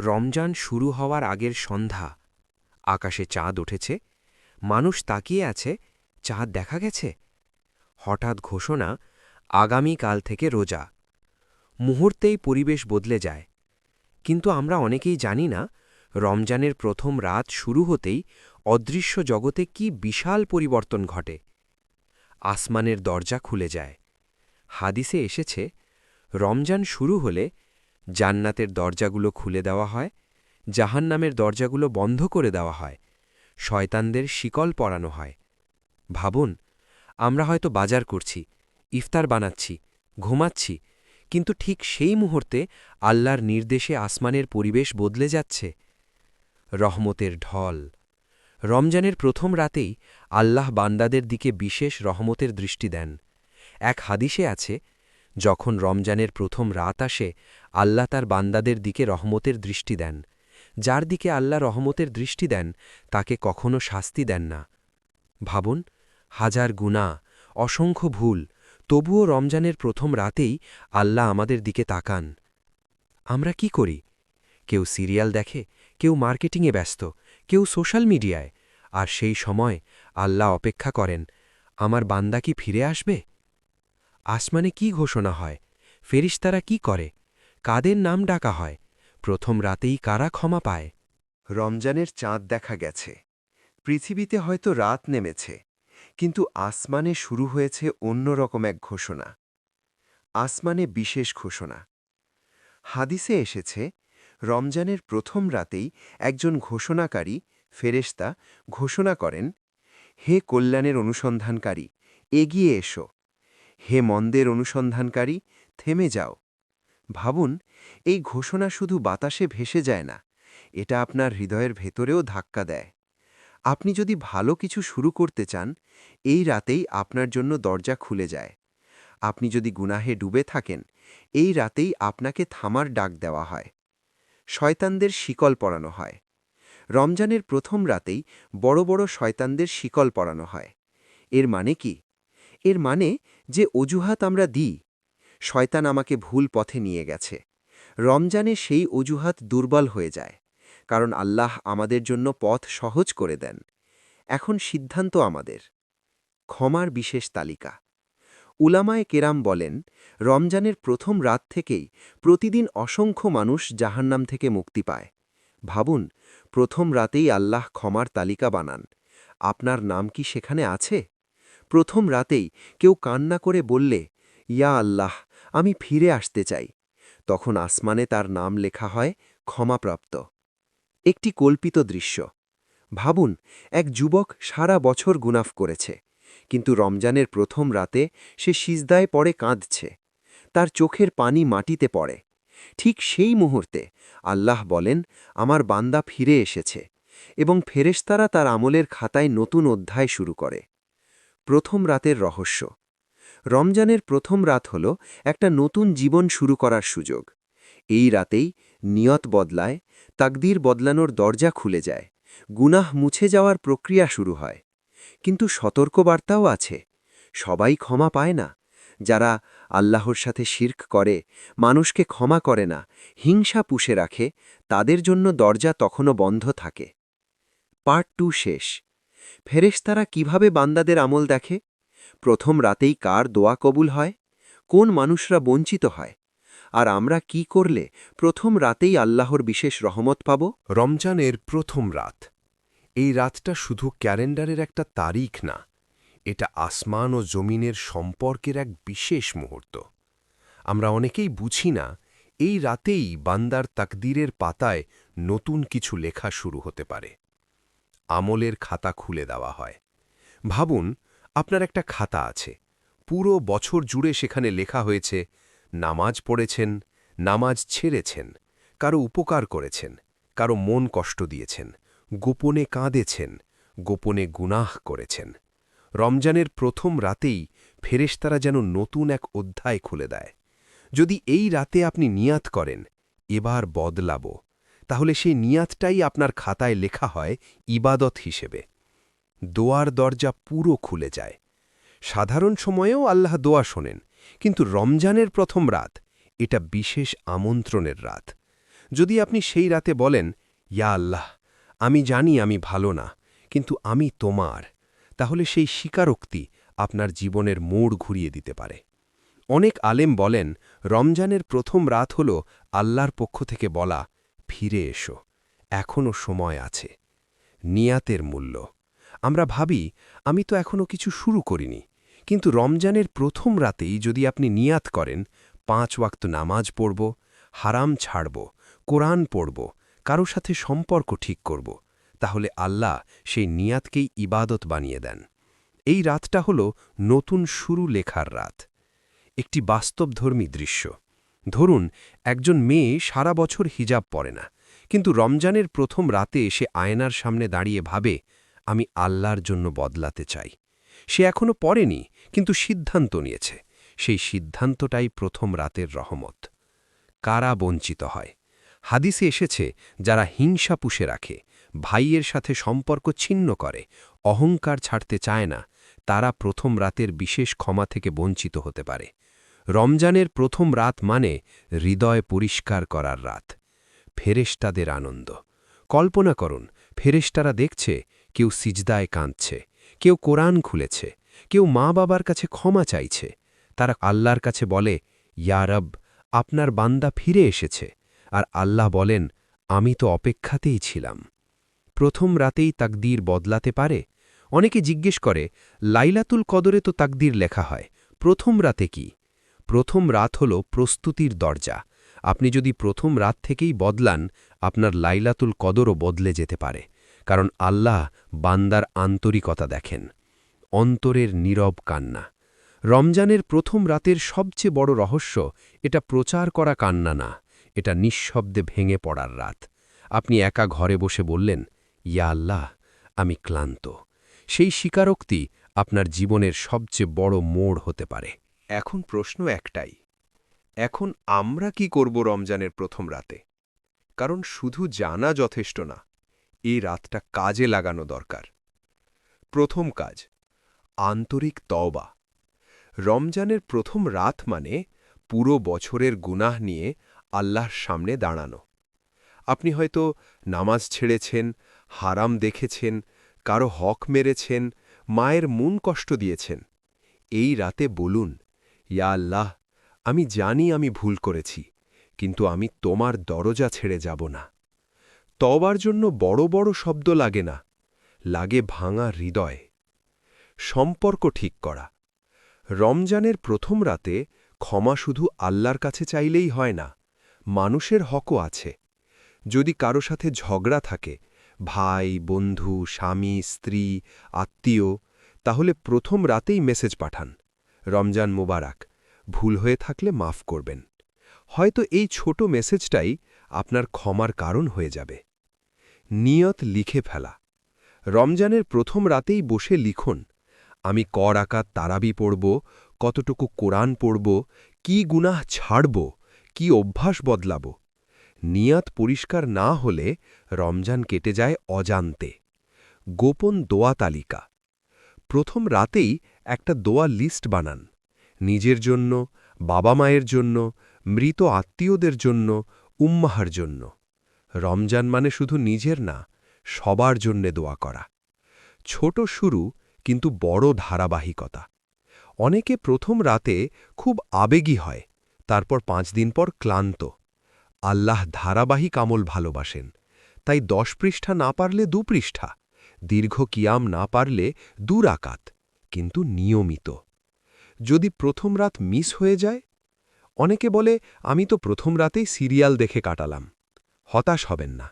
রমজান শুরু হওয়ার আগের সন্ধ্যা। আকাশে চাঁদ উঠেছে, মানুষ তাকিয়ে আছে, চাঁদ দেখা গেছে। হঠাৎ ঘোষণা, আগামীকাল থেকে রোজা। মুহূর্তেই পরিবেশ বদলে যায়। কিন্তু আমরা অনেকেই জানি না, রমজানের প্রথম রাত শুরু হতেই অদৃশ্য জগতে কি বিশাল পরিবর্তন ঘটে। আসমানের দরজা খুলে যায়। হাদিসে এসেছে, রমজান শুরু হলে জান্নাতের দরজাগুলো খুলে দেওয়া হয়, জাহান্নামের দরজাগুলো বন্ধ করে দেওয়া হয়, শয়তানদের শিকল পরানো হয়। ভাবুন, আমরা হয়তো বাজার করছি, ইফতার বানাচ্ছি, ঘুমাচ্ছি, কিন্তু ঠিক সেই মুহূর্তে আল্লাহর নির্দেশে আসমানের পরিবেশ বদলে যাচ্ছে। রহমতের ঢল। রমজানের প্রথম রাতেই আল্লাহ বান্দাদের দিকে বিশেষ রহমতের দৃষ্টি দেন। এক হাদিসে আছে যখন রমজানের প্রথম রাত আসে, আল্লাহ তার বান্দাদের দিকে রহমতের দৃষ্টি দেন। যার দিকে আল্লাহ রহমতের দৃষ্টি দেন, তাকে কখনো শাস্তি দেন না। ভাবুন, হাজার গুণা অসংখ্য ভুল, তবুও রমজানের প্রথম রাতেই আল্লাহ আমাদের দিকে তাকান। আমরা কি করি? কেউ সিরিয়াল দেখে, কেউ মার্কেটিংয়ে ব্যস্ত, কেউ সোশ্যাল মিডিয়ায়। আর সেই সময় আল্লাহ অপেক্ষা করেন, আমার বান্দা কি ফিরে আসবে? আসমানে কি ঘোষণা হয়? ফেরিস্তারা কি করে? কাদের নাম ডাকা হয়? প্রথম রাতেই কারা ক্ষমা পায়? রমজানের চাঁদ দেখা গেছে। পৃথিবীতে হয়তো রাত নেমেছে, কিন্তু আসমানে শুরু হয়েছে অন্যরকম এক ঘোষণা। আসমানে বিশেষ ঘোষণা। হাদিসে এসেছে, রমজানের প্রথম রাতেই একজন ঘোষণাকারী, ফেরেশতা, ঘোষণা করেন, হে কল্যাণের অনুসন্ধানকারী, এগিয়ে এসো। হে মন্দের অনুসন্ধানকারী, থেমে যাও। ভাবুন, এই ঘোষণা শুধু বাতাসে ভেসে যায় না, এটা আপনার হৃদয়ের ভেতরেও ধাক্কা দেয়। আপনি যদি ভালো কিছু শুরু করতে চান, এই রাতেই আপনার জন্য দরজা খুলে যায়। আপনি যদি গুনাহে ডুবে থাকেন, এই রাতেই আপনাকে থামার ডাক দেওয়া হয়। শয়তানদের শিকল পরানো হয়। রমজানের প্রথম রাতেই বড় বড় শয়তানদের শিকল পরানো হয়। এর মানে কি? এর মানে যে অজুহাত আমরা দিই, শয়তান আমাকে ভুল পথে নিয়ে গেছে। রমজানে সেই অজুহাত দুর্বল হয়ে যায়, কারণ আল্লাহ আমাদের জন্য পথ সহজ করে দেন। এখন সিদ্ধান্ত আমাদের। ক্ষমার বিশেষ তালিকা। উলামায়ে কেরাম বলেন, রমজানের প্রথম রাত থেকেই প্রতিদিন অসংখ্য মানুষ জাহান্নাম থেকে মুক্তি পায়। ভাবুন, প্রথম রাতেই আল্লাহ ক্ষমার তালিকা বানান। আপনার নাম কি সেখানে আছে? প্রথম রাতেই কেউ কান্না করে বললে, ইয়া আল্লাহ, আমি ফিরে আসতে চাই। তখন আসমানে তার নাম লেখা হয় ক্ষমাপ্রাপ্ত। একটি কল্পিত দৃশ্য। ভাবুন, এক যুবক সারা বছর গুনাফ করেছে, কিন্তু রমজানের প্রথম রাতে সে সিজদায় পড়ে কাঁদছে। তার চোখের পানি মাটিতে পড়ে। ঠিক সেই মুহূর্তে আল্লাহ বলেন, আমার বান্দা ফিরে এসেছে এবং ফেরেশতারা তার আমলের খাতায় নতুন অধ্যায় শুরু করে। প্রথম রাতের রহস্য। রমজানের প্রথম রাত হল একটা নতুন জীবন শুরু করার সুযোগ। এই রাতেই নিয়ত বদলায়, তাকদির বদলানোর দরজা খুলে যায়, গুনাহ মুছে যাওয়ার প্রক্রিয়া শুরু হয়। কিন্তু সতর্কবার্তাও আছে, সবাই ক্ষমা পায় না। যারা আল্লাহর সাথে শির্ক করে, মানুষকে ক্ষমা করে না, হিংসা পুষে রাখে, তাদের জন্য দরজা তখনও বন্ধ থাকে। পার্ট টু শেষ। ফেরেশতারা কীভাবে বান্দাদের আমল দেখে? প্রথম রাতেই কার দোয়া কবুল হয়? কোন মানুষরা বঞ্চিত হয়? আর আমরা কি করলে প্রথম রাতেই আল্লাহর বিশেষ রহমত পাব? রমজানের প্রথম রাত। এই রাতটা শুধু ক্যালেন্ডারের একটা তারিখ না, এটা আসমান ও জমিনের সম্পর্কের এক বিশেষ মুহূর্ত। আমরা অনেকেই বুঝি না, এই রাতেই বান্দার তাকদীরের পাতায় নতুন কিছু লেখা শুরু হতে পারে। আমলের খাতা খুলে দেওয়া হয়। ভাবুন, আপনার একটা খাতা আছে। পুরো বছর জুড়ে সেখানে লেখা হয়েছে, নামাজ পড়েছেন, নামাজ ছেড়েছেন, কারও উপকার করেছেন, কারও মন কষ্ট দিয়েছেন, গোপনে কাঁদেছেন, গোপনে গুনাহ করেছেন। রমজানের প্রথম রাতেই ফেরেশতারা যেন নতুন এক অধ্যায় খুলে দেয়। যদি এই রাতে আপনি নিয়াত করেন, এবার বদলাব। তাহলে সেই নিয়াতটাই আপনার খাতায় লেখা হয় ইবাদত হিসেবে। দোয়ার দরজা পুরো খুলে যায়। সাধারণ সময়েও আল্লাহ দোয়া শোনেন, কিন্তু রমজানের প্রথম রাত, এটা বিশেষ আমন্ত্রণের রাত। যদি আপনি সেই রাতে বলেন, ইয়া আল্লাহ, আমি জানি আমি ভালো না, কিন্তু আমি তোমার, তাহলে সেই স্বীকারোক্তি আপনার জীবনের মোড় ঘুরিয়ে দিতে পারে। অনেক আলেম বলেন, রমজানের প্রথম রাত হল আল্লাহর পক্ষ থেকে বলা ফিরে এসো এখনও সময় আছে, নিয়াতের মূল্য। আমরা ভাবি, আমি তো এখনও কিছু শুরু করিনি, কিন্তু রমজানের প্রথম রাতেই যদি আপনি নিয়াত করেন, পাঁচ ওয়াক্ত নামাজ পড়ব, হারাম ছাড়ব, কোরআন পড়ব, কারও সাথে সম্পর্ক ঠিক করব, তাহলে আল্লাহ সেই নিয়াতকেই ইবাদত বানিয়ে দেন। এই রাতটা হল নতুন শুরু লেখার রাত। একটি বাস্তবধর্মী দৃশ্য। ধরুন, একজন মেয়ে সারা বছর হিজাব পরে না, কিন্তু রমজানের প্রথম রাতে সে আয়নার সামনে দাঁড়িয়ে ভাবে, আমি আল্লাহর জন্য বদলাতে চাই। সে এখনও পড়েনি কিন্তু সিদ্ধান্ত নিয়েছে, সেই সিদ্ধান্তটাই প্রথম রাতের রহমত। কারা বঞ্চিত হয়? হাদিসে এসেছে, যারা হিংসা পুষে রাখে, ভাইয়ের সাথে সম্পর্ক ছিন্ন করে, অহংকার ছাড়তে চায় না, তারা প্রথম রাতের বিশেষ ক্ষমা থেকে বঞ্চিত হতে পারে। রমজানের প্রথম রাত মানে হৃদয় পরিষ্কার করার রাত। ফেরেশতাদের আনন্দ। কল্পনা করুন, ফেরেশতারা দেখছে, কেউ সিজদায় কাঁদছে, কেউ কোরআন খুলেছে, কেউ মা বাবার কাছে ক্ষমা চাইছে। তারা আল্লাহর কাছে বলে ইয়ারব আপনার বান্দা ফিরে এসেছে। আর আল্লাহ বলেন, আমি তো অপেক্ষাতেই ছিলাম। প্রথম রাতেই তাকদীর বদলাতে পারে? অনেকে জিজ্ঞেস করে, লাইলাতুল কদরে তো তাকদীর লেখা হয়, প্রথম রাতে কি? প্রথম রাত হল প্রস্তুতির দরজা। আপনি যদি প্রথম রাত থেকেই বদলান, আপনার লাইলাতুল কদরও বদলে যেতে পারে, কারণ আল্লাহ বান্দার আন্তরিকতা দেখেন, অন্তরের নীরব কান্না। রমজানের প্রথম রাতের সবচেয়ে বড় রহস্য, এটা প্রচার করা কান্না না, এটা নিঃশব্দে ভেঙে পড়ার রাত। আপনি একা ঘরে বসে বললেন, ইয়া আল্লাহ, আমি ক্লান্ত। সেই স্বীকারোক্তি আপনার জীবনের সবচেয়ে বড় মোড় হতে পারে। এখন প্রশ্ন একটাই, এখন আমরা কি করব রমজানের প্রথম রাতে? কারণ শুধু জানা যথেষ্ট না, এই রাতটা কাজে লাগানো দরকার। প্রথম কাজ, আন্তরিক তওবা। রমজানের প্রথম রাত মানে পুরো বছরের গুনাহ নিয়ে আল্লাহর সামনে দাঁড়ানো। আপনি হয়তো নামাজ ছেড়েছেন, হারাম দেখেছেন, কারও হক মেরেছেন, মায়ের মন কষ্ট দিয়েছেন। এই রাতে বলুন ইয়া আল্লাহ, আমি জানি আমি ভুল করেছি, কিন্তু আমি তোমার দরজা ছেড়ে যাব না। তবার জন্য বড় বড় শব্দ লাগে না, লাগে ভাঙা হৃদয়। সম্পর্ক ঠিক করা। রমজানের প্রথম রাতে ক্ষমা শুধু আল্লাহর কাছে চাইলেই হয় না, মানুষের হকও আছে। যদি কারও সাথে ঝগড়া থাকে, ভাই, বন্ধু, স্বামী, স্ত্রী, আত্মীয়, তাহলে প্রথম রাতেই মেসেজ পাঠান। রমজান মোবারক, ভুল হয়ে থাকলে মাফ করবেন। হয়তো এই ছোট মেসেজটাই আপনার ক্ষমার কারণ হয়ে যাবে। নিয়ত লিখে ফেলা। রমজানের প্রথম রাতেই বসে লিখুন, আমি কর আকার তারাবি পড়ব, কতটুকু কোরআন পড়ব, কি গুনাহ ছাড়ব, কি অভ্যাস বদলাব। নিয়াত পরিষ্কার না হলে রমজান কেটে যায় অজান্তে। গোপন দোয়া তালিকা। প্রথম রাতেই একটা দোয়া লিস্ট বানান। নিজের জন্য, বাবা মায়ের জন্য, মৃত আত্মীয়দের জন্য, উম্মাহার জন্য। রমজান মানে শুধু নিজের না, সবার জন্যে দোয়া করা। ছোট শুরু কিন্তু বড় ধারাবাহিকতা। অনেকে প্রথম রাতে খুব আবেগী হয়, তারপর পাঁচ দিন পর ক্লান্ত। আল্লাহ ধারাবাহিক আমল ভালোবাসেন, তাই দশ পৃষ্ঠা না পারলে দু পৃষ্ঠা, দীর্ঘ কিয়াম না পারলে দূর আকাত কিন্তু নিয়মিত। যদি প্রথম রাত মিস হয়ে যায়, অনেকে বলে, আমি তো প্রথম রাতেই সিরিয়াল দেখে কাটালাম। হতাশ হবেন না।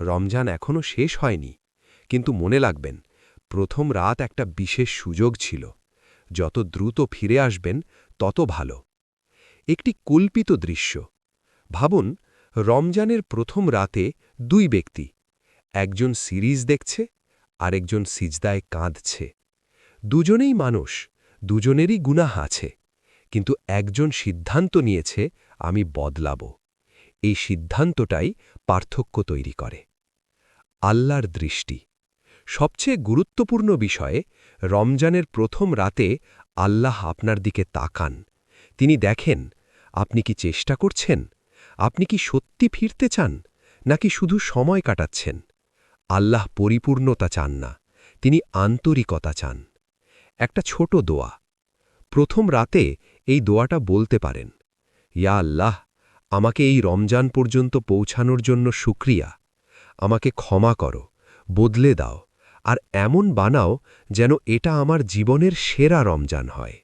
রমজান এখনও শেষ হয়নি। কিন্তু মনে লাগবেন প্রথম রাত একটা বিশেষ সুযোগ ছিল। যত দ্রুত ফিরে আসবেন, তত ভালো। একটি কল্পিত দৃশ্য। ভাবুন, রমজানের প্রথম রাতে দুই ব্যক্তি, একজন সিরিজ দেখছে, আরেকজন সিজদায় কাঁদছে। দুজনেই মানুষ, দুজনেরই গুনাহ আছে। কিন্তু একজন সিদ্ধান্ত নিয়েছে, আমি বদলাব। এই সিদ্ধান্তটাই পার্থক্য তৈরি করে। আল্লাহর দৃষ্টি। সবচেয়ে গুরুত্বপূর্ণ বিষয়ে, রমজানের প্রথম রাতে আল্লাহ আপনার দিকে তাকান। তিনি দেখেন, আপনি কি চেষ্টা করছেন? আপনি কি সত্যি ফিরতে চান? নাকি শুধু সময় কাটাচ্ছেন? আল্লাহ পরিপূর্ণতা চান না, তিনি আন্তরিকতা চান। একটা ছোট দোয়া। প্রথম রাতে এই দোয়াটা বলতে পারেন, ইয়া আল্লাহ, আমাকে এই রমজান পর্যন্ত পৌঁছানোর জন্য সুক্রিয়া আমাকে ক্ষমা করো, বদলে দাও, আর এমন বানাও যেন এটা আমার জীবনের সেরা রমজান হয়।